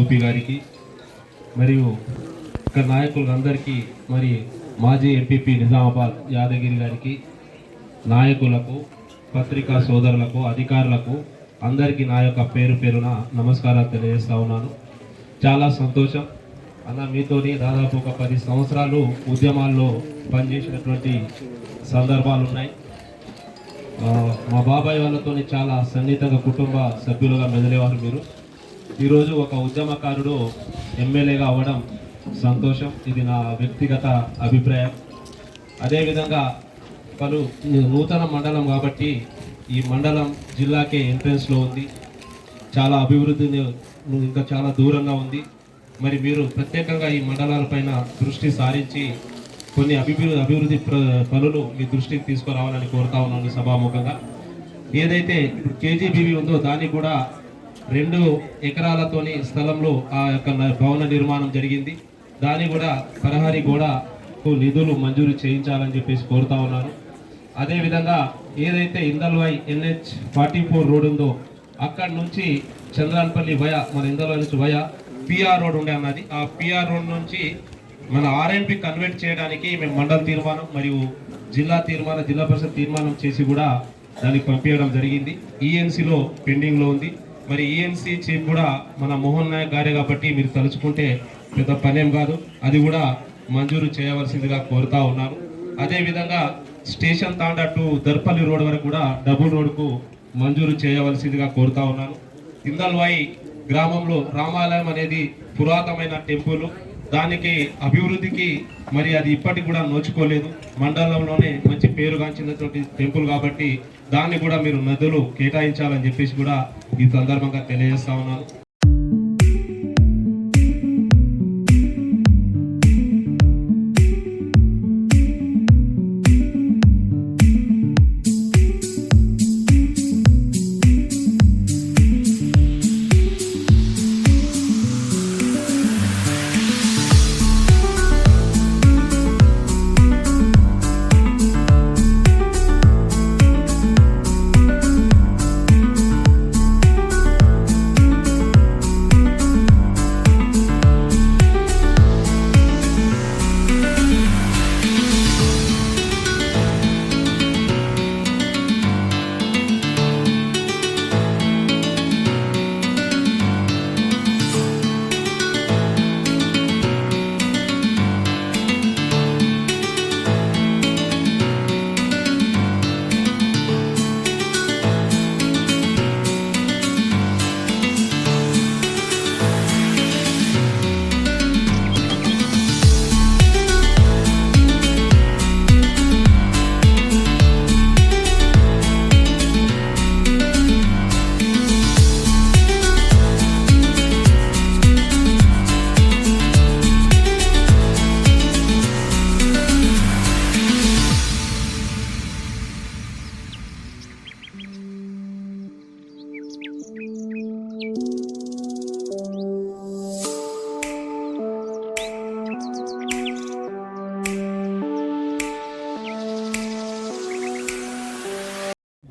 గోపి గారికి మరియు ఇక్కడ నాయకులందరికీ మరి మాజీ ఎంపీపీ నిజామాబాద్ యాదగిరి గారికి నాయకులకు పత్రికా సోదరులకు అధికారులకు అందరికీ నా యొక్క పేరు పేరున నమస్కారాలు తెలియజేస్తా ఉన్నాను. చాలా సంతోషం. అన్న మీతోని దాదాపు ఒక పది సంవత్సరాలు ఉద్యమాల్లో పనిచేసినటువంటి సందర్భాలు ఉన్నాయి. మా బాబాయ్ వాళ్ళతో చాలా సన్నిహితంగా కుటుంబ సభ్యులుగా మెదిలేవారు మీరు. ఈరోజు ఒక ఉద్యమకారుడు ఎమ్మెల్యేగా అవ్వడం సంతోషం. ఇది నా వ్యక్తిగత అభిప్రాయం. అదేవిధంగా పలు నూతన మండలం కాబట్టి ఈ మండలం జిల్లాకే ఎంట్రన్స్లో ఉంది. చాలా అభివృద్ధిని ఇంకా చాలా దూరంగా ఉంది. మరి మీరు ప్రత్యేకంగా ఈ మండలాలపైన దృష్టి సారించి కొన్ని అభివృద్ధి అభివృద్ధి ప్ర- పనులు మీ దృష్టికి తీసుకురావాలని కోరుతా ఉన్నాను సభాముఖంగా. ఏదైతే ఇప్పుడు కేజీబీవీ ఉందో దాన్ని కూడా రెండు ఎకరాలతోని స్థలంలో ఆ యొక్క భవన నిర్మాణం జరిగింది. దాన్ని కూడా పరహారి గోడకు నిధులు మంజూరు చేయించాలని చెప్పేసి కోరుతా ఉన్నాను. అదేవిధంగా ఏదైతే Indalwai NH forty four road ఉందో అక్కడి నుంచి చంద్రాన్పల్లి వయ మన ఇందల్వాయి నుంచి వయ పిఆర్ రోడ్ ఉండే అన్నది. ఆ పిఆర్ రోడ్ నుంచి మన ఆర్ఎన్పి కన్వర్ట్ చేయడానికి మేము మండల తీర్మానం మరియు జిల్లా తీర్మానం జిల్లా పరిషత్ తీర్మానం చేసి కూడా దానికి పంపించడం జరిగింది. ఈఎన్సీలో పెండింగ్లో ఉంది. మరి ఈఎన్సీ చీఫ్ కూడా మన మోహన్ నాయక్ గారే కాబట్టి మీరు తలుచుకుంటే పెద్ద పనేం కాదు. అది కూడా మంజూరు చేయవలసిందిగా కోరుతా ఉన్నాను. అదేవిధంగా station Thanda to Darpalli road వరకు కూడా డబుల్ రోడ్కు మంజూరు చేయవలసిందిగా కోరుతా ఉన్నాను. ఇందల్వాయి గ్రామంలో రామాలయం అనేది పురాతనమైన టెంపుల్. దానికి అభివృద్ధికి మరి అది ఇప్పటికి కూడా నోచుకోలేదు. మండలంలోనే మంచి పేరుగాంచినటువంటి టెంపుల్ కాబట్టి దాన్ని కూడా మీరు నదులు కేటాయించాలని చెప్పేసి కూడా ఈ సందర్భంగా తెలియజేస్తా ఉన్నాను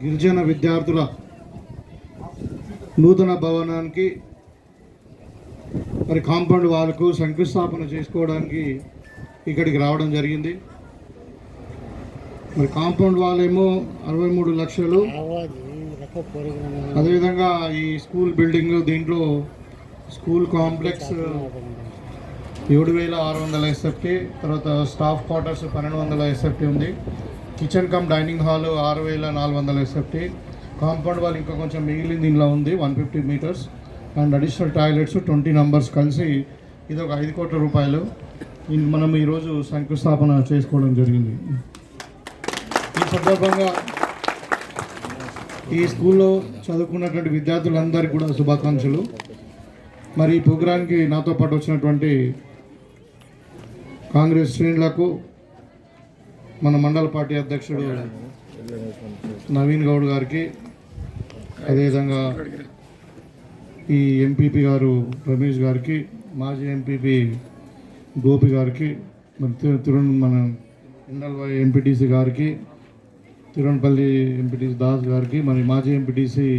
గిరిజన విద్యార్థుల నూతన భవనానికి మరి కాంపౌండ్ వాళ్ళకు శంకుస్థాపన చేసుకోవడానికి ఇక్కడికి రావడం జరిగింది. మరి కాంపౌండ్ వాళ్ళేమో అరవై మూడు లక్షలు. అదేవిధంగా ఈ స్కూల్ బిల్డింగ్ దీంట్లో స్కూల్ కాంప్లెక్స్ ఏడు వేల ఆరు వందల ఎస్ఎఫ్టీ తర్వాత స్టాఫ్ క్వార్టర్స్ పన్నెండు వందల ఎస్ఎఫ్టీ ఉంది. కిచెన్ కమ్ డైనింగ్ హాల్ ఆరు వేల నాలుగు వందల ఎస్ఎఫ్టీ. కాంపౌండ్ వాళ్ళు ఇంకా కొంచెం మిగిలింది దీనిలో ఉంది one fifty metres. And additional toilets twenty numbers కలిసి ఇది ఒక ఐదు కోట్ల రూపాయలు. మనం ఈరోజు శంకుస్థాపన చేసుకోవడం జరిగింది. ఈ సందర్భంగా ఈ స్కూల్లో చదువుకున్నటువంటి విద్యార్థులందరికీ కూడా శుభాకాంక్షలు. మరి ఈ ప్రోగ్రాంకి నాతో పాటు వచ్చినటువంటి కాంగ్రెస్ శ్రేణులకు మన మండల పార్టీ అధ్యక్షుడు నవీన్ గౌడ్ గారికి అదేవిధంగా ఈ ఎంపీపీ గారు రమేష్ గారికి మాజీ ఎంపీపీ గోపి గారికి మరి తిరు మన ఇండల్వాయి ఎంపీటీసీ గారికి తిరుణపల్లి ఎంపీటీసీ దాస్ గారికి మరి మాజీ ఎంపీటీసీ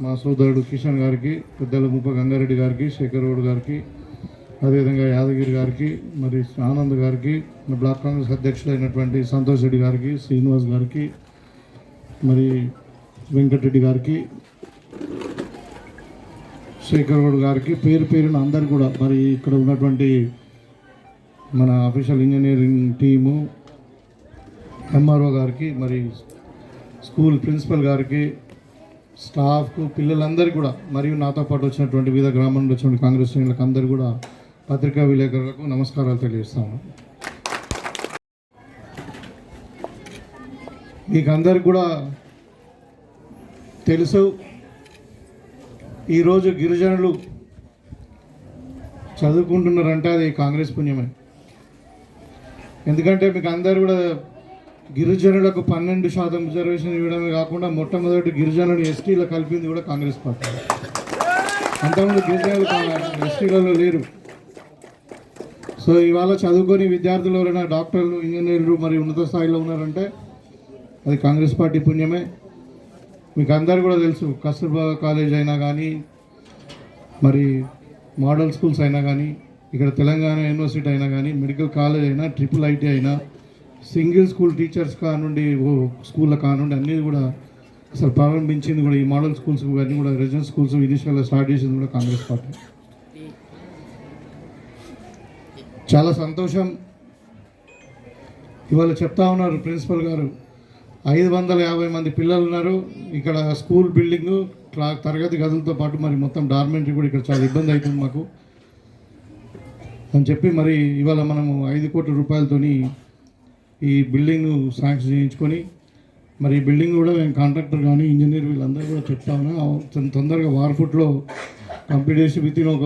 మా సోదరుడు కిషన్ గారికి పెద్దల ముప్ప గంగారెడ్డి గారికి శేఖర్ గౌడ్ గారికి అదేవిధంగా యాదగిరి గారికి మరి ఆనంద్ గారికి బ్లాక్ కాంగ్రెస్ అధ్యక్షులైనటువంటి సంతోష్ రెడ్డి గారికి శ్రీనివాస్ గారికి మరి వెంకటరెడ్డి గారికి శేఖర్ గౌడ్ గారికి పేరు పేరున అందరు కూడా మరి ఇక్కడ ఉన్నటువంటి మన అఫీషియల్ ఇంజనీరింగ్ టీము ఎంఆర్ఓ గారికి మరి స్కూల్ ప్రిన్సిపల్ గారికి స్టాఫ్కు పిల్లలందరికీ కూడా మరియు నాతో పాటు వచ్చినటువంటి వివిధ గ్రామాల నుండి వచ్చినటువంటి కాంగ్రెస్ శ్రేణులకు అందరూ కూడా పత్రికా విలేకరులకు నమస్కారాలు తెలియజేస్తాము. మీకు అందరికి కూడా తెలుసు ఈరోజు గిరిజనులు చదువుకుంటున్నారంటే అది కాంగ్రెస్ పుణ్యమే. ఎందుకంటే మీకు అందరు కూడా గిరిజనులకు పన్నెండు శాతం రిజర్వేషన్ ఇవ్వడమే కాకుండా మొట్టమొదటి గిరిజనులు ఎస్టీలో కలిపింది కూడా కాంగ్రెస్ పార్టీ. అంతకుముందు గిరిజనులు ఎస్టీలలో లేరు. సో ఇవాళ చదువుకొని విద్యార్థులు ఎవరైనా డాక్టర్లు ఇంజనీర్లు మరి ఉన్నత స్థాయిలో ఉన్నారంటే అది కాంగ్రెస్ పార్టీ పుణ్యమే. మీకు అందరు కూడా తెలుసు కస్తూర్బా కాలేజ్ అయినా కానీ మరి మోడల్ స్కూల్స్ అయినా కానీ ఇక్కడ తెలంగాణ యూనివర్సిటీ అయినా కానీ మెడికల్ కాలేజ్ అయినా ట్రిపుల్ ఐటీ అయినా సింగిల్ స్కూల్ టీచర్స్ కానుండి ఓ స్కూళ్ళ కానుండి అన్నీ కూడా అసలు ప్రారంభించింది కూడా ఈ మోడల్ స్కూల్స్ ఇవన్నీ కూడా రెసిడెన్స్ స్కూల్స్ ఇనిషియల్గా స్టార్ట్ చేసింది కూడా కాంగ్రెస్ పార్టీ. చాలా సంతోషం. ఇవాళ చెప్తా ఉన్నారు ప్రిన్సిపల్ గారు. ఐదు వందల యాభై మంది పిల్లలు ఉన్నారు. ఇక్కడ స్కూల్ బిల్డింగ్ క్లా తరగతి గదులతో పాటు మరి మొత్తం డార్మెంటరీ కూడా ఇక్కడ చాలా ఇబ్బంది అవుతుంది మాకు. అని చెప్పి మరి ఇవాళ మనము ఐదు కోట్ల రూపాయలతోని ఈ బిల్డింగ్ శాంక్షన్ చేయించుకొని మరి ఈ బిల్డింగ్ కూడా మేము కాంట్రాక్టర్ కానీ ఇంజనీర్ వీళ్ళందరూ కూడా చెప్తా ఉన్నాం. తొందరగా వార్ఫుట్లో కంప్లీట్ చేసి విత్ ఇన్ ఒక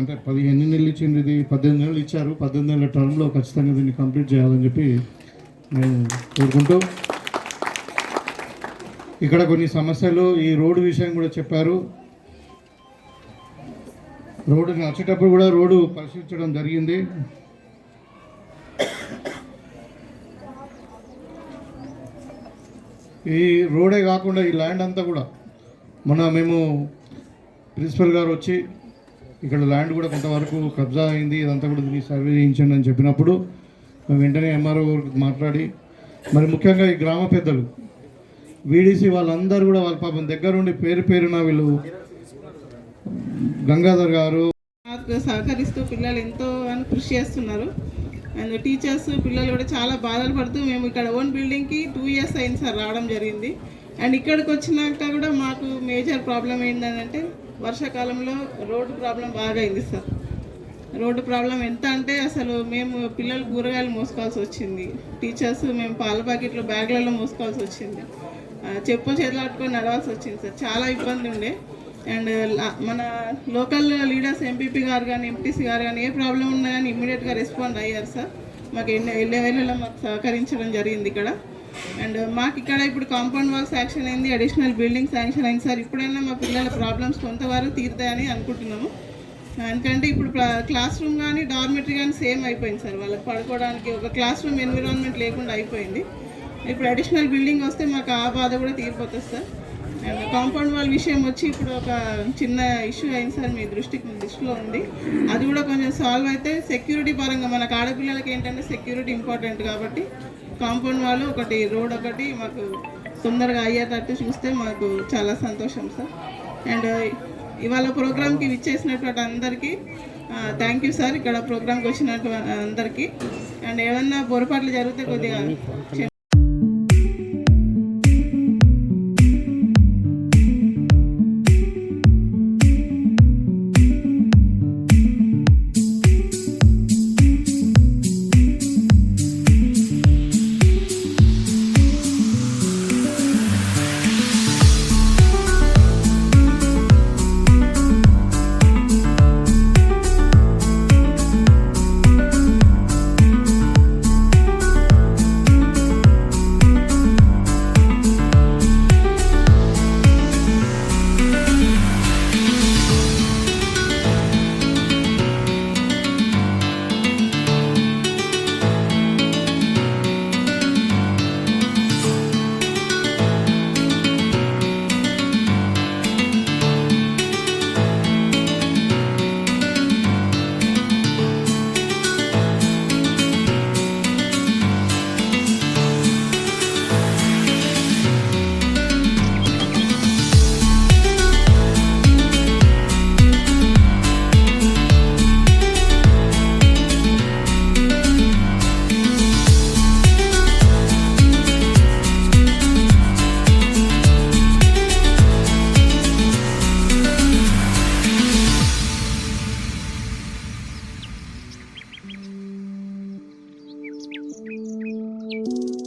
అంటే పదిహేను నెలలు ఇచ్చింది ఇది. పద్దెనిమిది నెలలు ఇచ్చారు. పద్దెనిమిది నెలల టర్మ్లో ఖచ్చితంగా దీన్ని కంప్లీట్ చేయాలని చెప్పి మేము కోరుకుంటూ. ఇక్కడ కొన్ని సమస్యలు ఈ రోడ్డు విషయం కూడా చెప్పారు. రోడ్డు వచ్చేటప్పుడు కూడా రోడ్డు పరిశీలించడం జరిగింది. ఈ రోడే కాకుండా ఈ ల్యాండ్ అంతా కూడా మొన్న మేము ప్రిన్సిపల్ గారు వచ్చి ఇక్కడ ల్యాండ్ కూడా కొంతవరకు కబ్జా అయింది ఇదంతా కూడా దీన్ని సర్వే చేయించండి అని చెప్పినప్పుడు వెంటనే ఎంఆర్ఓ గారికి మాట్లాడి మరి ముఖ్యంగా ఈ గ్రామ పెద్దలు వీడీసీ వాళ్ళందరూ కూడా వాళ్ళ పాపం దగ్గరుండి పేరు పేరున వీళ్ళు గంగాధర్ గారు నాకు సహకరిస్తూ పిల్లలు ఎంతో అని కృషి చేస్తున్నారు. అండ్ టీచర్స్ పిల్లలు కూడా చాలా బాధలు పడుతూ మేము ఇక్కడ ఓన్ బిల్డింగ్కి టూ ఇయర్స్ అయింది సార్ రావడం జరిగింది. అండ్ ఇక్కడికి వచ్చినాక కూడా మాకు మేజర్ ప్రాబ్లం ఏంటంటే వర్షాకాలంలో రోడ్డు ప్రాబ్లం బాగా అయింది సార్. రోడ్డు ప్రాబ్లం ఎంత అంటే అసలు మేము పిల్లలు కూరగాయలు మోసుకోవాల్సి వచ్చింది. టీచర్స్ మేము పాల ప్యాకెట్లు బ్యాగ్లలో మోసుకోవాల్సి వచ్చింది. చెప్పు చెప్పులు చేతులు పట్టుకొని నడవాల్సి వచ్చింది సార్. చాలా ఇబ్బంది ఉండే. అండ్ మన లోకల్ లీడర్స్ ఎంపీపీ గారు కానీ ఎంపీసీ గారు కానీ ఏ ప్రాబ్లం ఉన్నా కానీ ఇమ్మీడియట్గా రెస్పాండ్ అయ్యారు సార్. మాకు ఎన్ని వెళ్ళే వేళలో మాకు సహకరించడం జరిగింది ఇక్కడ. అండ్ మాకు ఇక్కడ ఇప్పుడు కాంపౌండ్ వాల్ శాంక్షన్ అయింది అడిషనల్ బిల్డింగ్ శాంక్షన్ అయింది. సార్ ఇప్పుడైనా మా పిల్లల ప్రాబ్లమ్స్ కొంతవరకు తీరుతాయని అనుకుంటున్నాము. ఎందుకంటే ఇప్పుడు క్లాస్ రూమ్ కానీ డార్మెటరీ కానీ సేమ్ అయిపోయింది సార్. వాళ్ళకి పడుకోవడానికి ఒక క్లాస్ రూమ్ ఎన్విరాన్మెంట్ లేకుండా అయిపోయింది. ఇప్పుడు అడిషనల్ బిల్డింగ్ వస్తే మాకు ఆ బాధ కూడా తీరిపోతుంది సార్. అండ్ కాంపౌండ్ వాల్ విషయం వచ్చి ఇప్పుడు ఒక చిన్న ఇష్యూ అయింది సార్ మీ దృష్టికి దృష్టిలో ఉంది. అది కూడా కొంచెం సాల్వ్ అయితే సెక్యూరిటీ పరంగా మనకు ఆడపిల్లలకి ఏంటంటే సెక్యూరిటీ ఇంపార్టెంట్ కాబట్టి కాంపౌండ్ వాళ్ళు ఒకటి రోడ్ ఒకటి మాకు తొందరగా అయ్యేటట్టు చూస్తే మాకు చాలా సంతోషం సార్. అండ్ ఇవాళ ప్రోగ్రామ్కి విచ్చేసినటువంటి అందరికీ థ్యాంక్ యూ సార్. ఇక్కడ ప్రోగ్రామ్కి వచ్చినటువంటి అందరికీ. అండ్ ఏమన్నా పొరపాట్లు జరిగితే కొద్దిగా